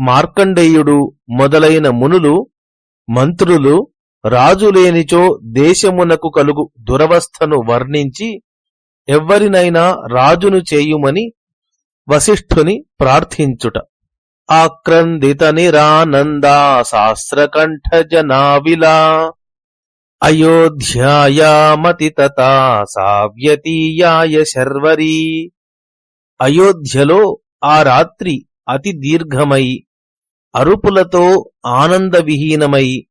మార్కండేయుడు మొదలైన మునులు మంత్రులు రాజులేనిచో దేశమునకు కలుగు దురవస్థను వర్ణించి ఎవ్వరినైనా రాజును చేయుమని వశిష్ఠుని ప్రార్థించుట. ఆక్రందిత నిరానందా శాస్త్రకంఠ జనావిలా అయోధ్యాయామతి సావ్యతీయాయ శర్వరీ. అయోధ్యలో ఆ రాత్రి అతి దీర్ఘమై అరుపులతో ఆనందవిహీనమై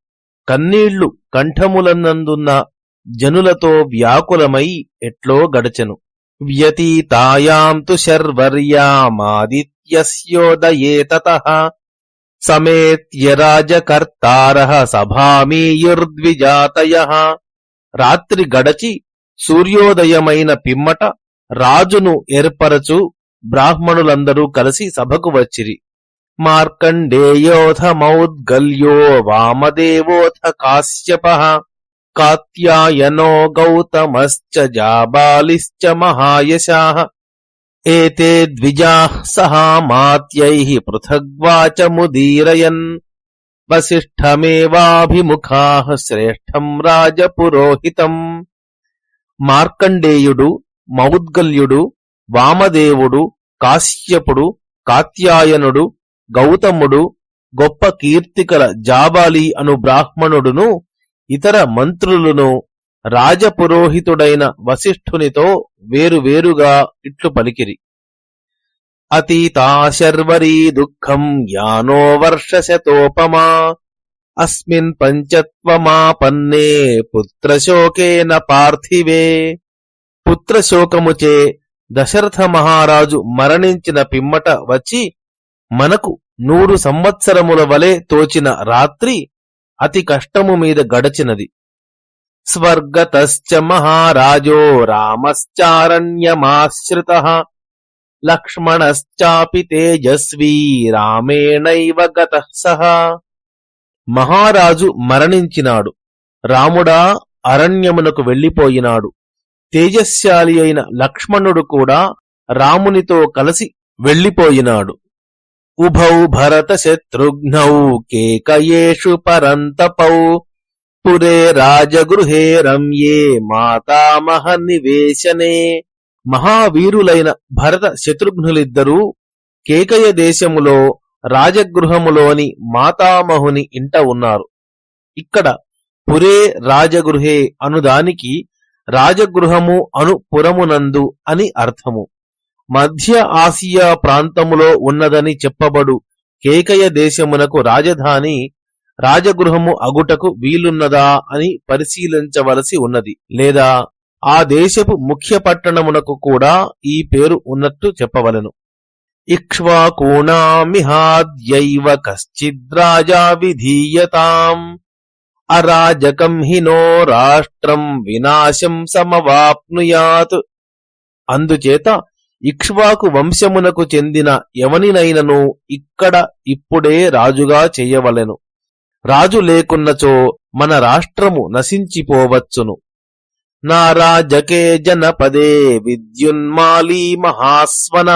కన్నీళ్ళు కంఠములన్నందున్న జనులతో వ్యాకులమై ఎట్లో గడచెను. వ్యతీతాయాం తు శర్వర్యామాదిత్యస్యోదయే తతః సమేత్య సభామీయుర్ద్విజాతయ. రాత్రి గడచి సూర్యోదయమైన పిమ్మట రాజును ఏర్పరచు బ్రాహ్మణులందరూ కలిసి సభకు వచ్చిరి. మార్కండేయోథ మౌద్గల్యో వామదేవోథ కాశ్యప కాత్యాయనో గౌతమశ్చ జాబాలిశ్చ మహాయశాః ఏతే ద్విజాః సహామాత్యైః పృథగ్వాచముదీరయన్ వసిష్ఠమేవాభిముఖాః శ్రేష్టం రాజపురోహితం. మార్కండేయుడు మౌద్గల్యుడు వామదేవుడు కాశ్యపుడు కాత్యాయనుడు గౌతముడు గొప్ప కీర్తికల జాబాలి అను బ్రాహ్మణుడును ఇతర మంత్రులను రాజపురోహితుడైన వశిష్ఠునితో వేరువేరుగా ఇట్లు పలికిరి. అతీతాశర్వరీ దుఃఖం యానో వర్షశతోపమా అస్మిన్ పంచత్వమాపన్నే పుత్రశోకేన పార్థివే పుత్రశోకముచే దశరథ మహారాజు మరణించిన పిమ్మట వచ్చి మనకు నూరు సంవత్సరముల వలె తోచిన రాత్రి అతి కష్టము మీద గడచినది. స్వర్గతశ్చ మహారాజో రామశ్చారణ్యమాశ్రిత లక్ష్మణశ్చాపి తేజస్వీ రామేణైవ గత సహ. మహారాజు మరణించినాడు. రాముడా అరణ్యమునకు వెళ్ళిపోయినాడు తేజస్శాలి అయిన లక్ష్మణుడు కూడా రామునితో కలిసి వెళ్ళిపోయినాడు ఉభౌ భరత శత్రుఘ్నౌ కేకయేషు పరంతపౌ పురే రాజగృహే రమ్యే మాతామహ నివేశనే. మహావీరులైన భరత శత్రుఘ్నులిద్దరూ కేకయ దేశములో రాజగృహములోని మాతామహుని ఇంట ఉన్నారు. ఇక్కడ పురే రాజగృహే అనుదానికి రాజగృహము అను పురమునందు అని అర్థము. మధ్య ఆసియా ప్రాంతములో ఉన్నదని చెప్పబడు కేకయ దేశమునకు రాజధాని రాజగృహము అగుటకు వీలున్నదా అని పరిశీలించవలసి ఉన్నది. లేదా ఆ దేశపు ముఖ్య పట్టణమునకు కూడా ఈ పేరు ఉన్నట్టు చెప్పవలను. ఇక్ష్వాకూణామిహాద్యైవ కశ్చిద్రాజా విధీయతాం. అరాజకం హినో రాష్ట్రం వినాశం సమవాప్నుయాత్. అందుచేత ఇక్ష్వాకు వంశమునకు చెందిన ఎవనినైనను ఇక్కడ ఇప్పుడే రాజుగా చేయవలెను. రాజు లేకున్నచో మన రాష్ట్రము నశించిపోవచ్చును. నారాజకే జనపదే విద్యున్మాలీ మహాస్వన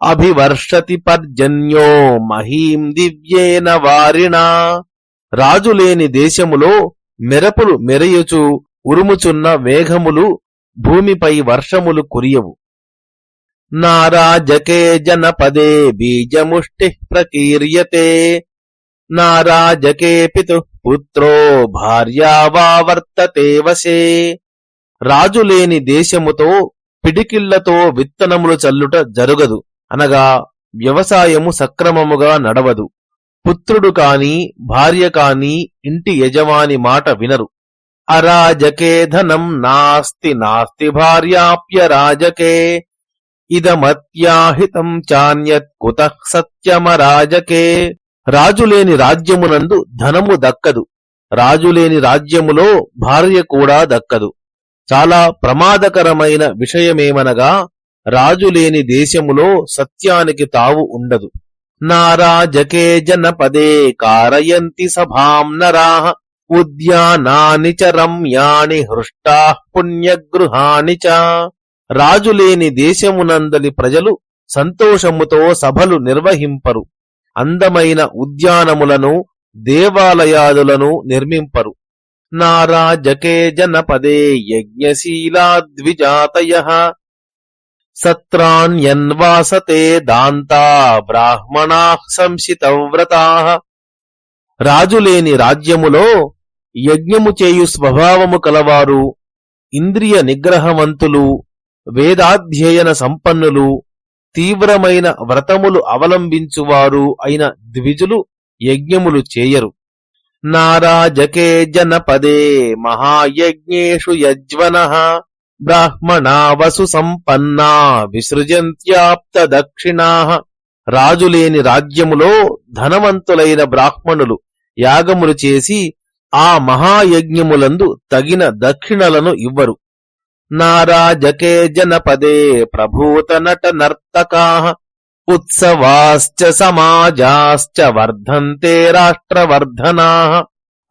అభివర్షతి పర్జన్యో మహీం దివ్యేన వారిణా. రాజు లేని దేశములో మెరపులు మెరయుచు ఉరుముచున్న మేఘములు భూమిపై వర్షములు కురియవు. నారాజకే జనపదే బీజముష్టి ప్రకీర్యతే. నారాజకే పితు పుత్రో భార్యా వా రాజు లేని దేశముతో పిడికిళ్ళతో విత్తనములు చల్లుట జరుగదు అనగా వ్యవసాయము సక్రమముగా నడవదు. పుత్రుడు కాని భార్య కాని ఇంటి యజమాని మాట వినరు. అరాజకే ధనం నాస్తి నాస్తి భార్యాప్య రాజకే. ఇదమత్యాహితం చాన్యత్ కుత సత్యమరాజకే. రాజులేని రాజ్యమునందు ధనము దక్కదు. రాజులేని రాజ్యములో భార్య కూడా దక్కదు. చాలా ప్రమాదకరమైన విషయమేమనగా రాజులేని దేశములో సత్యానికి తావు ఉండదు. నారాజకే జనపదే కారయంతి సభాం నరాః ఉద్యానాని చ రమ్యాని హృష్టా పుణ్యగృహాని చ. రాజులేని దేశమునందలి ప్రజలు సంతోషముతో సభలు నిర్వహింపరు. అందమైన ఉద్యానములను దేవాలయాదులను నిర్మింపరు. నారాజకే జనపదే యజ్ఞశీలాద్విజాతయ సత్రాన్యన్వాసతే దాంతా బ్రాహ్మణా సంశితవ్రతా రాజులేని రాజ్యములో యజ్ఞము చేయు స్వభావము కలవారు ఇంద్రియ నిగ్రహవంతులు వేదాధ్యయన సంపన్నులు తీవ్రమైన వ్రతములు అవలంబించువారు అయిన ద్విజులు యజ్ఞములు చేయరు. నారాజకే జనపదే మహాయజ్ఞేషు యజ్వన। బ్రాహ్మణా వసు సంపన్నా విసృజంత్యాప్త దక్షిణా రాజులేని రాజ్యములో ధనవంతులైన బ్రాహ్మణులు యాగములు చేసి ఆ మహాయజ్ఞములందు తగిన దక్షిణలను ఇవ్వరు. నారాజకే జనపదే ప్రభూత నట నర్తకా ఉత్సవాశ్చ సమాజాశ్చ వర్ధంతే రాష్ట్రవర్ధనా.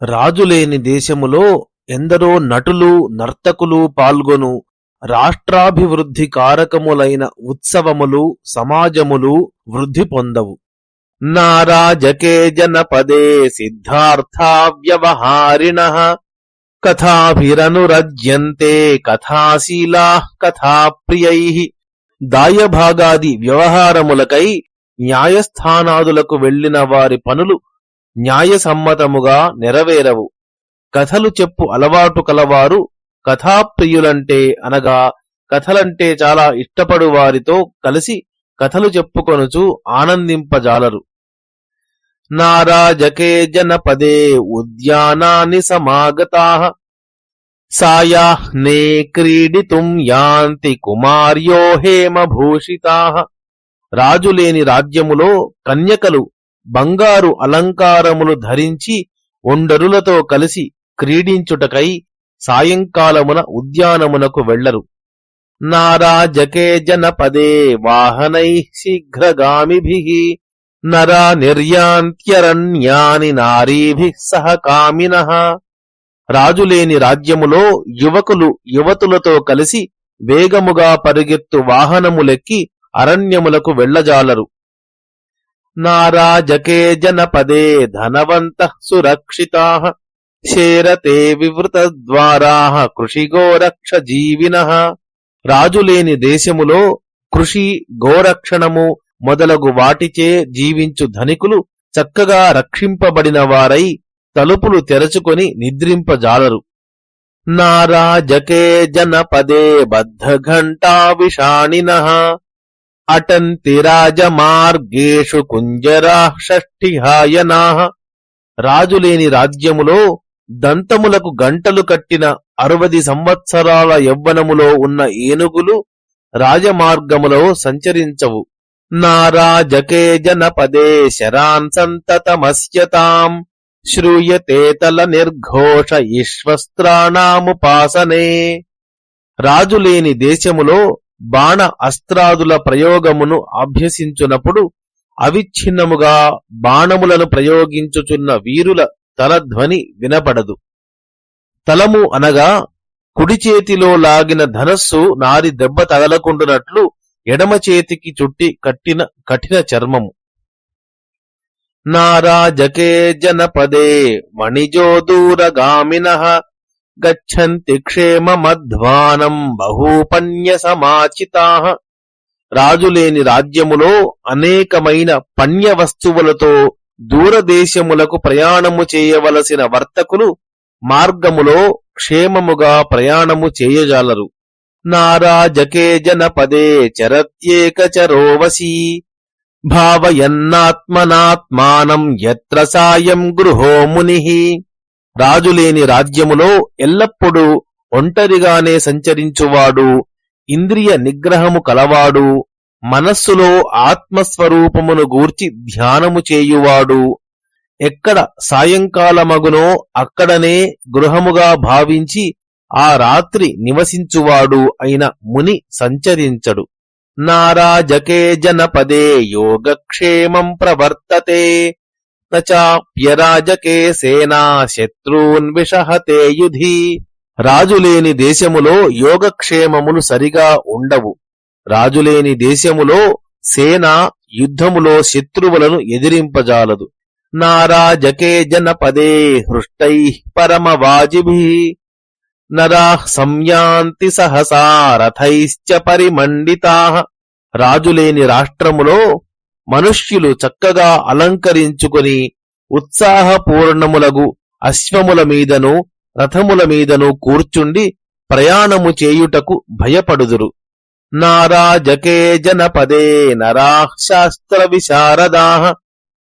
రాజులేని దేశములో ఎందరో నటులు నర్తకులు పాల్గొను రాష్ట్రాభివృద్ధి కారకములైన ఉత్సవములు సమాజములు వృద్ధి పొందవు. నారాజకే జనపదే సిద్ధార్థావ్యవహారిణ కథాభిరనురజ్యంతే కథాశీలా కథాప్రియై. దాయభాగాది వ్యవహారములకై న్యాయస్థానాదులకు వెళ్ళిన వారి పనులు న్యాయసమ్మతముగా నెరవేరవు. కథలు చెప్పు అలవాటు కలవారు కథాప్రియులంటే అనగా కథలంటే చాలా ఇష్టపడు వారితో కలిసి కథలు చెప్పుకొనుచు ఆనందింపజాలరు. నారాజకే జనపదే ఉద్యానాని సమాగతా. సాయాహ్నే క్రీడితుం యాంతి కుమార్యో హేమభూషితా. రాజులేని రాజ్యములో కన్యకలు బంగారు అలంకారములు ధరించి ఒండరులతో కలిసి క్రీడించుటకై సాయంకాలమున ఉద్యానమునకు వెళ్ళరు నారాజకే జనపదే వాహనై శీఘ్రగామిభి నరా నిర్యాంత్యరణ్యాని నారీభి సహ కామినః. రాజులేని రాజ్యములో యువకులు యువతులతో కలిసి వేగముగా పరుగెత్తు వాహనములెక్కి అరణ్యములకు వెళ్ళజాలరు నారాజకే జనపదే ధనవంత సురక్షితా. క్షేరతే వివృత ద్వారా కృషిగోరక్ష జీవిన రాజులేని దేశములో కృషి గోరక్షణము మొదలగు వాటిచే జీవించు ధనికులు చక్కగా రక్షింపబడిన వారై తలుపులు తెరచుకొని నిద్రింపజాలరు. నారాజకే జనపదే బద్ధఘంటా విషాణిన. అటంతి రాజమార్గేషు కుంజరా షష్ఠిహాయనా. రాజులేని రాజ్యములో దంతములకు గంటలు కట్టిన అరవది సంవత్సరాల యవ్వనములో ఉన్న ఏనుగులు రాజమార్గములో సంచరించవు. నారాజకే జనపదే శరాన్ సంతతమస్యతాం శ్రూయతే తల నిర్ఘోష ఈశ్వస్త్రాణాముపాసనే రాజులేని దేశములో బాణ అస్త్రాదుల ప్రయోగమును అభ్యసించునప్పుడు అవిచ్ఛిన్నముగా బాణములను ప్రయోగించుచున్న వీరుల తలధ్వని వినపడదు. తలము అనగా కుడి చేతిలో లాగిన ధనస్సు నారి దెబ్బ తగలకుండునట్లు ఎడమ చేతికి చుట్టి కట్టిన కఠిన చర్మము. నారాజకే జనపదే మణిజోదూరగామిన గచ్చంతి క్షేమమధ్వానం బహూపన్య సమాచితా రాజులేని రాజ్యములో అనేకమైన పణ్య వస్తువులతో దూరదేశములకు ప్రయాణము చేయవలసిన వర్తకులు మార్గములో క్షేమముగా ప్రయాణము చేయజాలరు. నారాజకే జనపదే చరత్యేక చరోవసీ భావయన్నాత్మనాత్మానం ఎత్ర సాయం గృహో ముని. రాజులేని రాజ్యములో ఎల్లప్పుడూ ఒంటరిగానే సంచరించువాడు ఇంద్రియ నిగ్రహము కలవాడు మనస్సులో ఆత్మస్వరూపమును గూర్చి ధ్యానము చేయువాడు ఎక్కడ సాయంకాలమగునో అక్కడనే గృహముగా భావించి ఆ రాత్రి నివసించువాడు అయిన ముని సంచరించడు. నారాజకే జనపదే యోగక్షేమం ప్రవర్తతే నాప్యరాజకే సేనా శత్రూన్విషహతే యుధి. రాజులేని దేశములో యోగక్షేమములు సరిగా ఉండవు. రాజులేని దేశములో సేన యుద్ధములో శత్రువులను ఎదిరింపజాలదు. నారాజకే జనపదే హృష్టై పరమ వాజిభి నరా సంయాంతి సహసా రథైశ్చ పరిమండితా. రాజులేని రాష్ట్రములో మనుష్యులు చక్కగా అలంకరించుకొని ఉత్సాహపూర్ణములగు అశ్వముల మీదను రథముల మీదను కూర్చుండి ప్రయాణము చేయుటకు భయపడుదురు. నారాజకే జనపదే నరా శాస్త్ర విశారదా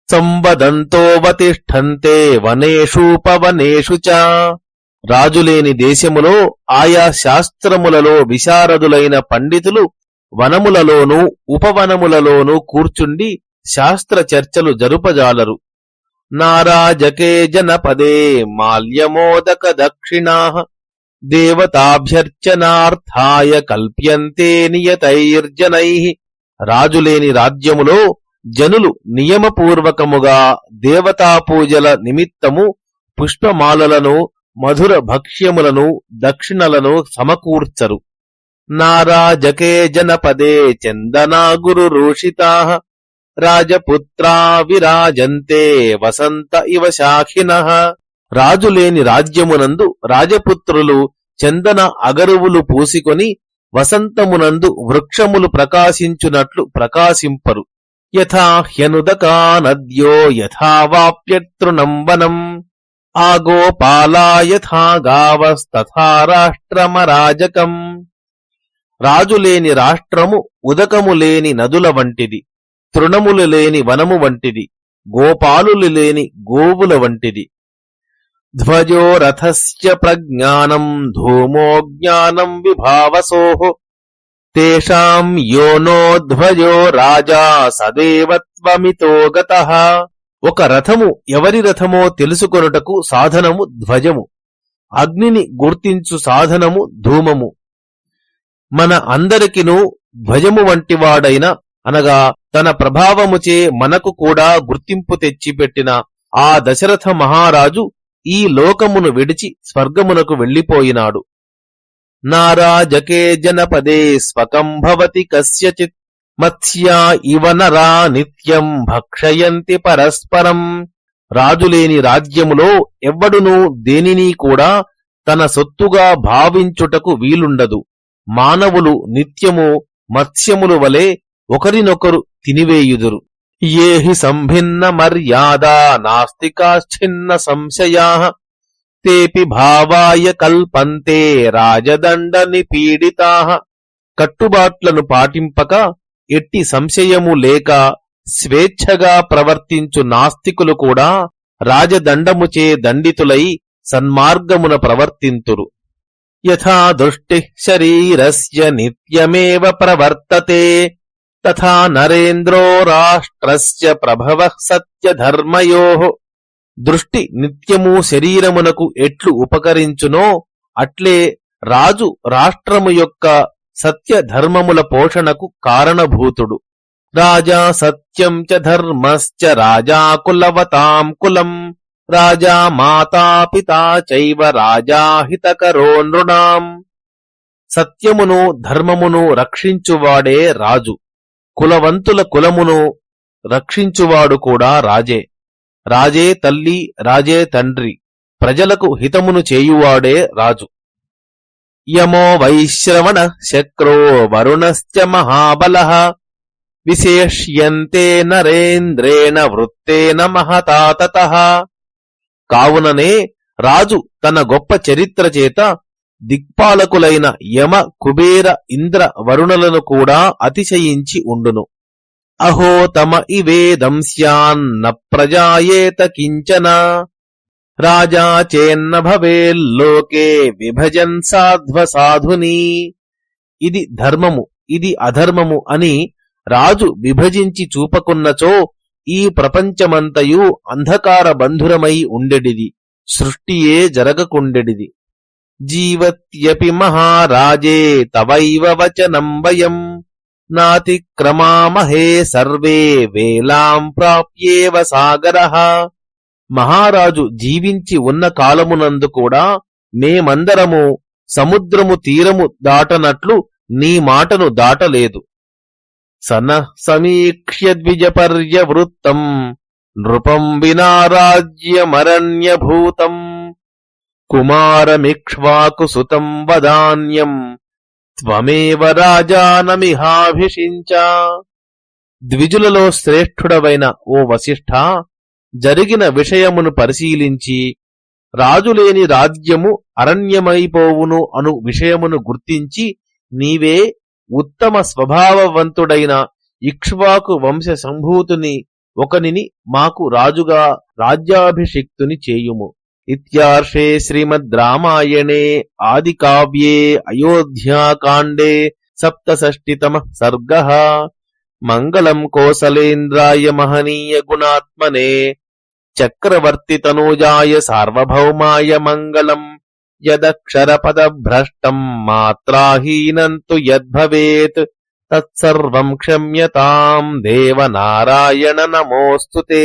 సంవదంతోవతిష్టంతే వనేషూపవనేషు చ రాజులేని దేశములో ఆయా శాస్త్రములలో విశారదులైన పండితులు వనములలోనూ ఉపవనములలోనూ కూర్చుండి శాస్త్ర చర్చలు జరుపజాలరు। నారాజకే జనపదే మాల్యమోదక దక్షిణా। దేవతాభ్యర్చనార్థాయ కల్ప్యంతే నియతైర్జనై. రాజులేని రాజ్యములో జనులు నియమపూర్వకముగా దేవతా పూజల నిమిత్తము పుష్పమాలలను మధుర భక్ష్యములను దక్షిణలను సమకూర్చరు. నారాజకే జనపదే చందనా గురు రూషితా. రాజపుత్రా విరాజంతే వసంత ఇవ శాఖిన. రాజులేని రాజ్యమునందు రాజపుత్రులు చందన అగరువులు పూసికొని వసంతమునందు వృక్షములు ప్రకాశించునట్లు ప్రకాశింపరు. యథా హ్యనుదకా నద్యో యథావాప్యతృణం వనం ఆగోపాలా యథా గావస్తథా రాష్ట్రమరాజకం. రాజులేని రాష్ట్రము ఉదకము లేని నదుల వంటిది తృణములు లేని వనము వంటిది గోపాలులు లేని గోవుల వంటిది. ధ్వజో రథస్య ప్రజ్ఞానం ధూమో జ్ఞానం విభావసోః తేషాం యోనోధ్వజో రాజా సదేవత్వమితో గత ఒక రథము ఎవరి రథమో తెలుసుకొనుటకు సాధనము ధ్వజము. అగ్నిని గుర్తించు సాధనము ధూమము. మన అందరికిను ధ్వజము వంటివాడైన అనగా తన ప్రభావముచే మనకు కూడా గుర్తింపు తెచ్చిపెట్టిన ఆ దశరథ మహారాజు ఈ లోకమును విడిచి స్వర్గమునకు వెళ్ళిపోయినాడు నారాజకే జనపదే స్వకం భవతి కస్యచిత్ మత్స్యా ఇవ నరా నిత్యం భక్షయంతి పరస్పరం. రాజులేని రాజ్యములో ఎవ్వడునూ దేనిని కూడా తన సొత్తుగా భావించుటకు వీలుండదు. మానవులు నిత్యము మత్స్యములు వలె ఒకరినొకరు తినివేయుదురు. ఏహి సంభిన్న మర్యాదా నాస్తికాశ్చిన్న సంశయా తేపి భావాయ కల్పంతే రాజదండ నిపీడితా కట్టుబాట్లను పాటింపక ఎట్టి సంశయము లేక స్వేచ్ఛగా ప్రవర్తించు నాస్తికులు కూడా రాజదండముచే దండితులై సన్మార్గమున ప్రవర్తింతురు యథా దృష్టి శరీరస్య నిత్యమేవ ప్రవర్తతే తథా నరేంద్రో రాష్ట్రస్య ప్రభవ సత్యధర్మయో దృష్టి నిత్యము శరీరమునకు ఎట్లు ఉపకరించునో అట్లే రాజు రాష్ట్రము యొక్క సత్యధర్మముల పోషణకు కారణభూతుడు. రాజా సత్యం చ ధర్మశ్చ రాజా కులవతాం కులం రాజా మాతా పితా చైవ రాజా హితకరో నృణాం. సత్యమును ధర్మమును రక్షించువాడే రాజు. కులవంతుల కులమును రక్షించువాడు కూడా రాజే. రాజే తల్లి రాజే తండ్రి. ప్రజలకు హితమును చేయువాడే రాజు. యమో వైశ్రవణ శక్రో వరుణశ్చ మహాబల. విశేష్యంతే నరేంద్రేణ వృత్తేన మహతాతత. కావుననే రాజు తన గొప్ప చరిత్ర చేత దిక్పాలకులైన యమ కుబేర ఇంద్ర వరుణలను కూడా అతిశయించి ఉండును. అహో తమ ఇవేదం స్యాన్న ప్రజాయేత కించన. రాజా చేన్న భవేల్లోకే విభజన్ సాధ్వ సాధుని. ఇది ధర్మము ఇది అధర్మము అని రాజు విభజించి చూపకున్నచో ఈ ప్రపంచమంతయు అంధకార బంధురమై ఉండెడిది సృష్టియే జరగకుండెడిది. జీవత్యపి మహారాజే తవైవ వచనం వయం. నాతిక్రమామహే సర్వే వేలాం ప్రాప్యేవ సాగర. మహారాజు జీవించి ఉన్న కాలమునందు కూడా మేమందరము సముద్రము తీరము దాటనట్లు నీ మాటను దాటలేదు. సన సమీక్ష్య ద్విజపర్యవృత్తం. నృపం వినారాజ్యమరణ్యభూతం కుమారమిక్ష్వాకుసుతం కుమారమిక్ష్వాకు వదాన్యం త్వమేవ రాజానమిహాభిషించ ద్విజులలో శ్రేష్ఠుడవైన ఓ వశిష్ఠ జరిగిన విషయమును పరిశీలించి రాజులేని రాజ్యము అరణ్యమైపోవును అను విషయమును గుర్తించి నీవే ఉత్తమ స్వభావవంతుడైన ఇక్ష్వాకు వంశ సంభూతుని ఒకనిని మాకు రాజుగా రాజ్యాభిషిక్తుని చేయుము. इत्यार्षे श्रीमद् रामायणे आदिकाव्ये अयोध्याकाण्डे सप्तषष्टितमः सर्गः मङ्गलम् कोसलेन्द्राय महनीयगुणात्मने चक्रवर्तितनूजाय सार्वभौमाय मङ्गलम् यदक्षरपदभ्रष्टम् मात्राहीनम् तु यद्भवेत् तत्सर्वम् क्षम्यताम् देवनारायण नमोऽस्तु ते